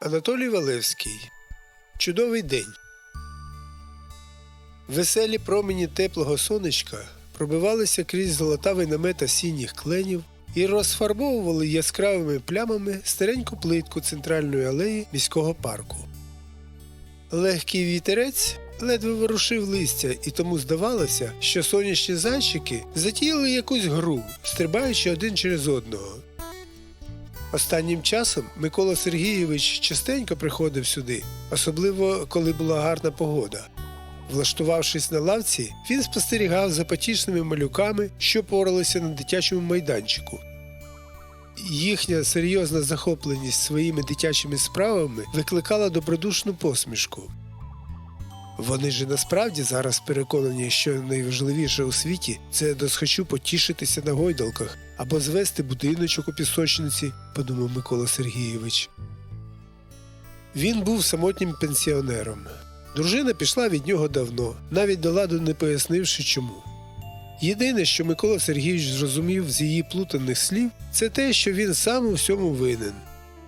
Анатолій Валевський. Чудовий день. Веселі промені теплого сонечка пробивалися крізь золотавий намет осінніх кленів і розфарбовували яскравими плямами стареньку плитку центральної алеї міського парку. Легкий вітерець ледве ворушив листя, і тому здавалося, що сонячні зайчики затіяли якусь гру, стрибаючи один через одного. Останнім часом Микола Сергійович частенько приходив сюди, особливо коли була гарна погода. Влаштувавшись на лавці, він спостерігав за потішними малюками, що поралися на дитячому майданчику. Їхня серйозна захопленість своїми дитячими справами викликала добродушну посмішку. Вони ж насправді зараз переконані, що найважливіше у світі це досхочу потішитися на гойдалках або звести будиночок у пісочниці, подумав Микола Сергійович. Він був самотнім пенсіонером. Дружина пішла від нього давно, навіть до ладу не пояснивши чому. Єдине, що Микола Сергійович зрозумів з її плутаних слів, це те, що він сам у всьому винен.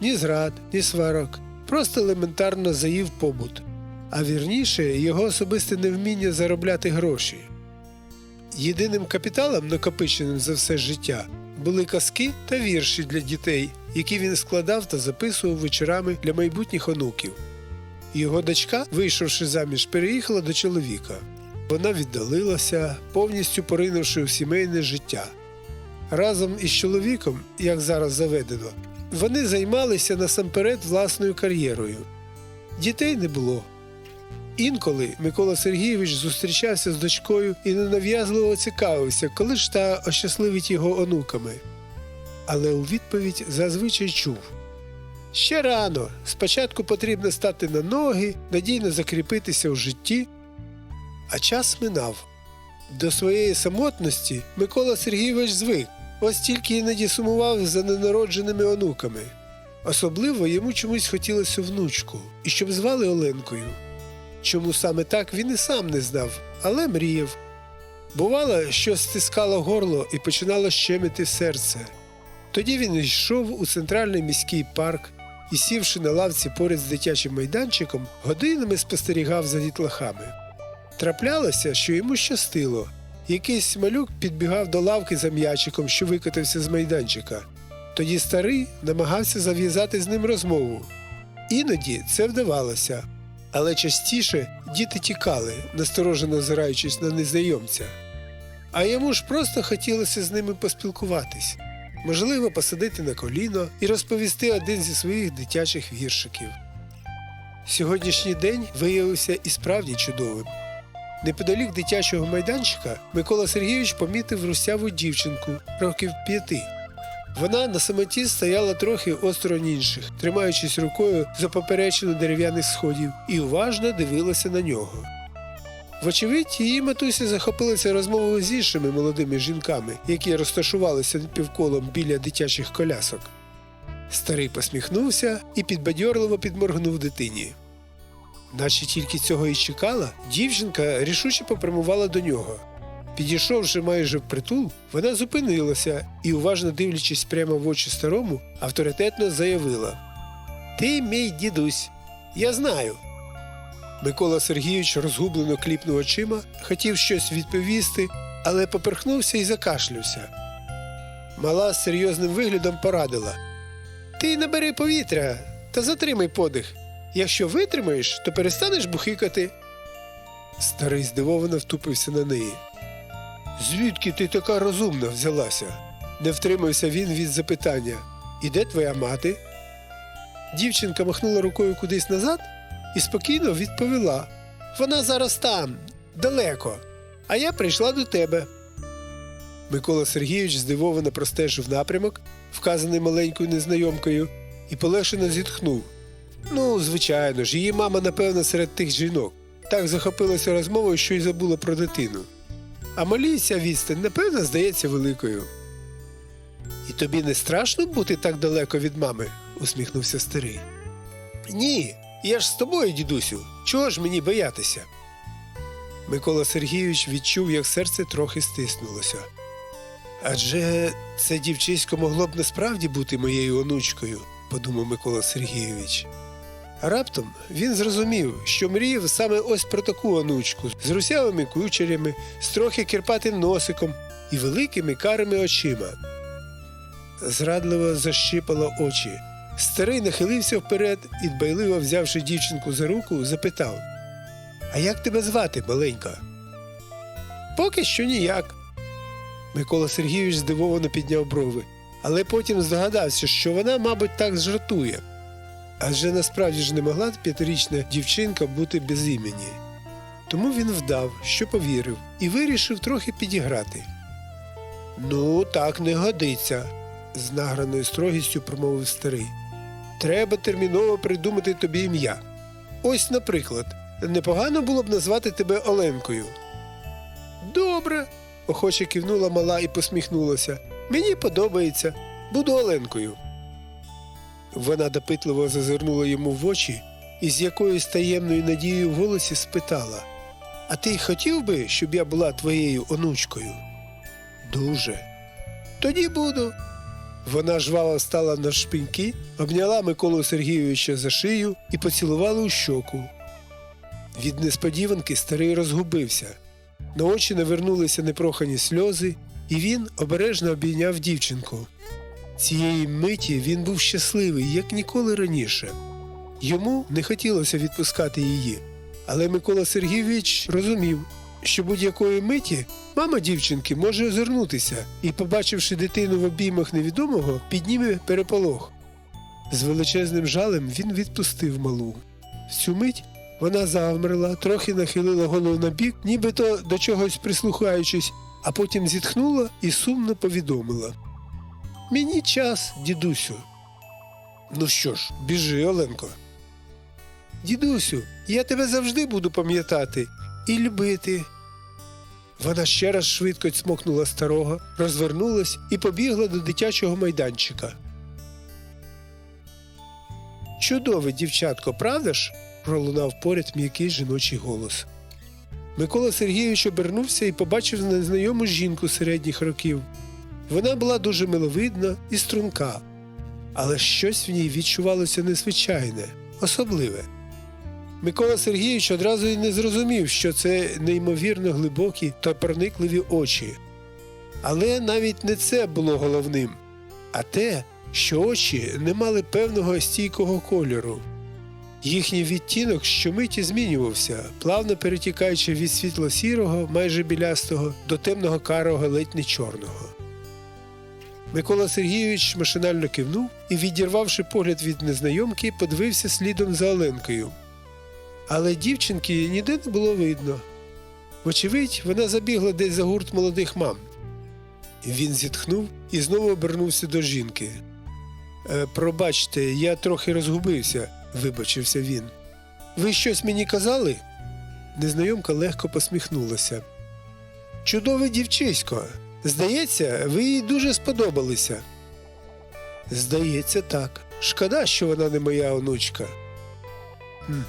Ні зрад, ні сварок, просто елементарно заїв побут, а вірніше його особисте невміння заробляти гроші. Єдиним капіталом, накопиченим за все життя, були казки та вірші для дітей, які він складав та записував вечорами для майбутніх онуків. Його дочка, вийшовши заміж, переїхала до чоловіка. Вона віддалилася, повністю поринувши у сімейне життя. Разом із чоловіком, як зараз заведено, вони займалися насамперед власною кар'єрою. Дітей не було. Інколи Микола Сергійович зустрічався з дочкою і ненав'язливо цікавився, коли ж та ощасливить його онуками. Але у відповідь зазвичай чув Ще рано. Спочатку потрібно стати на ноги, надійно закріпитися в житті. А час минав. До своєї самотності Микола Сергійович звик, ось тільки іноді сумував за ненародженими онуками. Особливо йому чомусь хотілося внучку, і щоб звали Оленкою. Чому саме так він і сам не знав, але мріяв. Бувало, що стискало горло і починало щемити серце. Тоді він йшов у центральний міський парк і, сівши на лавці поряд з дитячим майданчиком, годинами спостерігав за дітлахами. Траплялося, що йому щастило. Якийсь малюк підбігав до лавки за м'ячиком, що викотився з майданчика. Тоді старий намагався зав'язати з ним розмову. Іноді це вдавалося, але частіше діти тікали, насторожено озираючись на незнайомця. А йому ж просто хотілося з ними поспілкуватись, можливо, посадити на коліно і розповісти один зі своїх дитячих віршиків. Сьогоднішній день виявився і справді чудовим. Неподалік дитячого майданчика Микола Сергійович помітив русяву дівчинку років п'яти. Вона на самоті стояла трохи осторонь інших, тримаючись рукою за поперечину дерев'яних сходів, і уважно дивилася на нього. Вочевидь, її матуся захопилася розмовою з іншими молодими жінками, які розташувалися півколом біля дитячих колясок. Старий посміхнувся і підбадьорливо підморгнув дитині. Наче тільки цього і чекала, дівчинка рішуче попрямувала до нього. Підійшовши майже впритул, вона зупинилася і, уважно дивлячись прямо в очі старому, авторитетно заявила: Ти мій дідусь, я знаю. Микола Сергійович розгублено кліпнув очима, хотів щось відповісти, але поперхнувся і закашлявся. Мала з серйозним виглядом порадила: Ти набери повітря та затримай подих. Якщо витримаєш, то перестанеш бухикати. Старий здивовано втупився на неї. Звідки ти така розумна взялася? Не втримався він від запитання. І де твоя мати? Дівчинка махнула рукою кудись назад і спокійно відповіла: Вона зараз там, далеко, а я прийшла до тебе. Микола Сергійович здивовано простежив напрямок, вказаний маленькою незнайомкою, і полегшено зітхнув. Ну, звичайно ж, її мама, напевно, серед тих жінок. Так захопилася розмовою, що й забула про дитину. А малій ця напевно, здається великою. І тобі не страшно бути так далеко від мами? усміхнувся старий. Ні, я ж з тобою, дідусю. Чого ж мені боятися? Микола Сергійович відчув, як серце трохи стиснулося. Адже це дівчисько могло б насправді бути моєю онучкою, подумав Микола Сергійович. Раптом він зрозумів, що мріяв саме ось про таку онучку з русявими кучерями, з трохи кирпатим носиком і великими карими очима. Зрадливо защипало очі. Старий нахилився вперед і, дбайливо взявши дівчинку за руку, запитав: А як тебе звати, маленька? Поки що ніяк. Микола Сергійович здивовано підняв брови, але потім здогадався, що вона, мабуть, так жартує. Адже насправді ж не могла п'ятирічна дівчинка бути без імені. Тому він вдав, що повірив, і вирішив трохи підіграти. Ну, так не годиться, з награною строгістю промовив старий. Треба терміново придумати тобі ім'я. Ось, наприклад, непогано було б назвати тебе Оленкою. Добре, охоче кивнула мала і посміхнулася. Мені подобається, буду Оленкою. Вона допитливо зазирнула йому в очі і з якоюсь таємною надією в голосі спитала: А ти хотів би, щоб я була твоєю онучкою? Дуже. Тоді буду. Вона жваво встала на шпиньки, обняла Миколу Сергійовича за шию і поцілувала у щоку. Від несподіванки старий розгубився. На очі навернулися непрохані сльози, і він обережно обійняв дівчинку. Цієї миті він був щасливий, як ніколи раніше. Йому не хотілося відпускати її, але Микола Сергійович розумів, що будь-якої миті мама дівчинки може озирнутися і, побачивши дитину в обіймах невідомого, підніме переполох. З величезним жалем він відпустив малу. В цю мить вона завмерла, трохи нахилила голову на бік, нібито до чогось прислухаючись, а потім зітхнула і сумно повідомила. Мені час, дідусю. Ну що ж, біжи, Оленко. Дідусю, я тебе завжди буду пам'ятати і любити. Вона ще раз швидко цмокнула старого, розвернулась і побігла до дитячого майданчика. Чудове дівчатко, правда ж? пролунав поряд м'який жіночий голос. Микола Сергійович обернувся і побачив незнайому жінку середніх років. Вона була дуже миловидна і струнка, але щось в ній відчувалося незвичайне, особливе. Микола Сергійович одразу й не зрозумів, що це неймовірно глибокі та проникливі очі. Але навіть не це було головним, а те, що очі не мали певного стійкого кольору. Їхній відтінок щомиті змінювався, плавно перетікаючи від світло-сірого, майже білястого, до темного карого ледь не чорного. Микола Сергійович машинально кивнув і, відірвавши погляд від незнайомки, подивився слідом за Оленкою. Але дівчинки ніде не було видно. Вочевидь, вона забігла десь за гурт молодих мам. Він зітхнув і знову обернувся до жінки. «Е, пробачте, я трохи розгубився, вибачився він. Ви щось мені казали? Незнайомка легко посміхнулася. Чудове дівчисько. Здається, ви їй дуже сподобалися. Здається, так. Шкода, що вона не моя онучка. «Хм,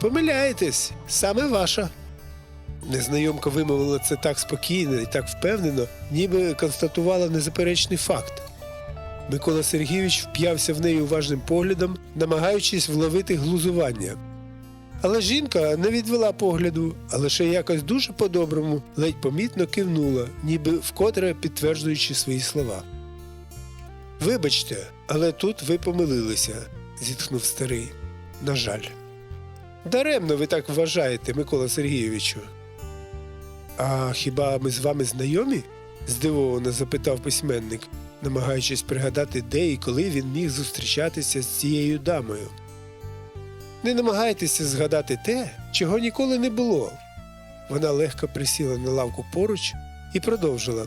Помиляєтесь, саме ваша. Незнайомка вимовила це так спокійно і так впевнено, ніби констатувала незаперечний факт. Микола Сергійович вп'явся в неї уважним поглядом, намагаючись вловити глузування. Але жінка не відвела погляду, а лише якось дуже по-доброму, ледь помітно кивнула, ніби вкотре підтверджуючи свої слова. Вибачте, але тут ви помилилися, зітхнув старий. На жаль. Даремно ви так вважаєте, Микола Сергійовичу. А хіба ми з вами знайомі? здивовано запитав письменник, намагаючись пригадати, де і коли він міг зустрічатися з цією дамою. Не намагайтеся згадати те, чого ніколи не було. Вона легко присіла на лавку поруч і продовжила.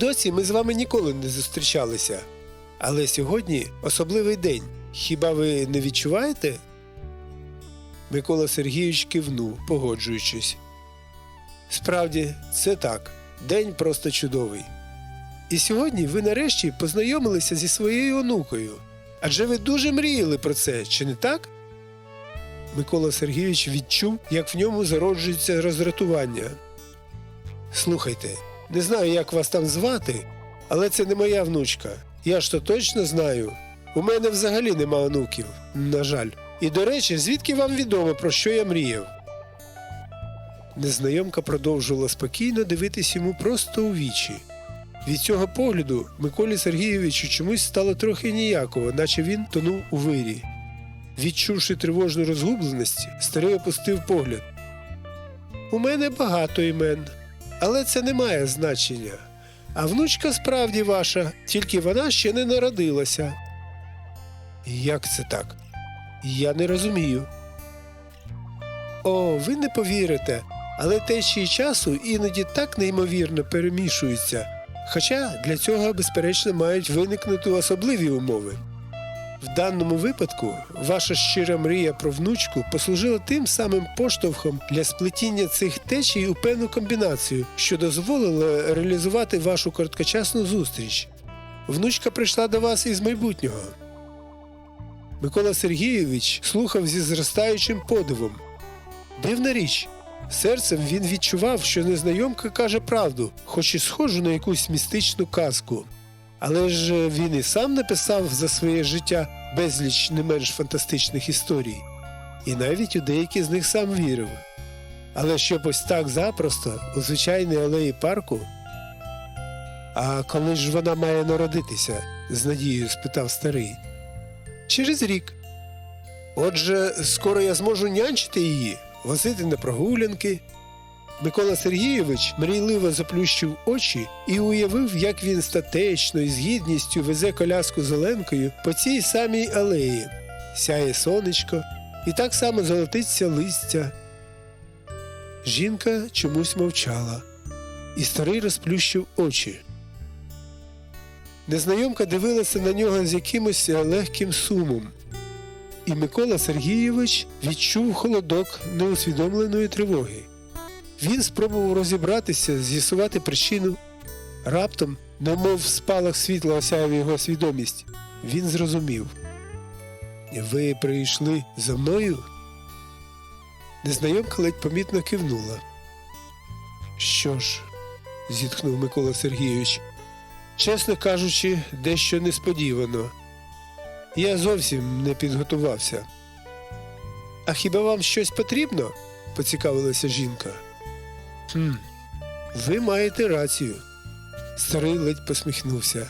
Досі ми з вами ніколи не зустрічалися. Але сьогодні особливий день. Хіба ви не відчуваєте? Микола Сергійович кивнув, погоджуючись. Справді, це так. День просто чудовий. І сьогодні ви нарешті познайомилися зі своєю онукою. Адже ви дуже мріяли про це, чи не так? Микола Сергійович відчув, як в ньому зароджується роздратування. Слухайте, не знаю, як вас там звати, але це не моя внучка. Я ж то точно знаю. У мене взагалі нема онуків, на жаль. І до речі, звідки вам відомо, про що я мріяв? Незнайомка продовжувала спокійно дивитись йому просто у вічі. Від цього погляду Миколі Сергійовичу чомусь стало трохи ніяково, наче він тонув у вирі. Відчувши тривожну розгубленість, старий опустив погляд. У мене багато імен, але це не має значення. А внучка справді ваша, тільки вона ще не народилася. Як це так? Я не розумію. О, ви не повірите, але течії часу іноді так неймовірно перемішуються, хоча для цього, безперечно, мають виникнути особливі умови. В даному випадку ваша щира мрія про внучку послужила тим самим поштовхом для сплетіння цих течій у певну комбінацію, що дозволило реалізувати вашу короткочасну зустріч. Внучка прийшла до вас із майбутнього. Микола Сергійович слухав зі зростаючим подивом. Дивна річ. Серцем він відчував, що незнайомка каже правду, хоч і схожу на якусь містичну казку. Але ж він і сам написав за своє життя безліч не менш фантастичних історій, і навіть у деякі з них сам вірив. Але щоб ось так запросто, у звичайній алеї парку. А коли ж вона має народитися? з надією спитав старий. Через рік. Отже, скоро я зможу нянчити її, возити на прогулянки. Микола Сергійович мрійливо заплющив очі і уявив, як він статечно і з гідністю везе коляску з Оленкою по цій самій алеї. Сяє сонечко, і так само золотиться листя. Жінка чомусь мовчала, і старий розплющив очі. Незнайомка дивилася на нього з якимось легким сумом. І Микола Сергійович відчув холодок неусвідомленої тривоги. Він спробував розібратися, з'ясувати причину. Раптом, немов в спалах світла осяяв його свідомість, він зрозумів. Ви прийшли за мною? Незнайомка ледь помітно кивнула. Що ж, зітхнув Микола Сергійович, чесно кажучи, дещо несподівано. Я зовсім не підготувався. А хіба вам щось потрібно? поцікавилася жінка. Хм, ви маєте рацію. Старий ледь посміхнувся.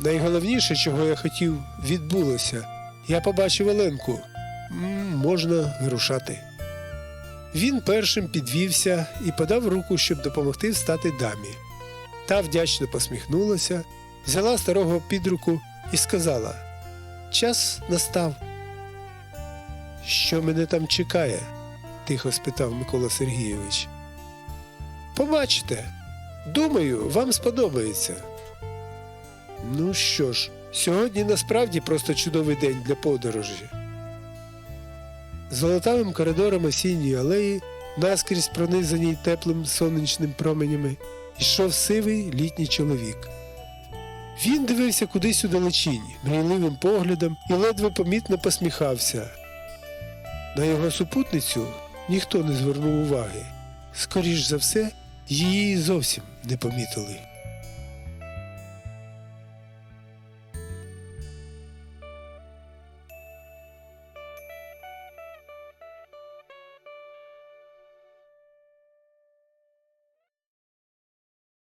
Найголовніше, чого я хотів, відбулося. Я побачив Оленку. М, можна вирушати. Він першим підвівся і подав руку, щоб допомогти встати дамі. Та вдячно посміхнулася, взяла старого під руку і сказала: Час настав. Що мене там чекає? тихо спитав Микола Сергійович. Побачите. Думаю, вам сподобається. Ну що ж, сьогодні насправді просто чудовий день для подорожі. Золотавим коридором осінньої алеї, наскрізь пронизаній теплим сонячним променями, йшов сивий літній чоловік. Він дивився кудись у далечінь, мрійливим поглядом і ледве помітно посміхався. На його супутницю ніхто не звернув уваги. Скоріш за все, її зовсім не помітили.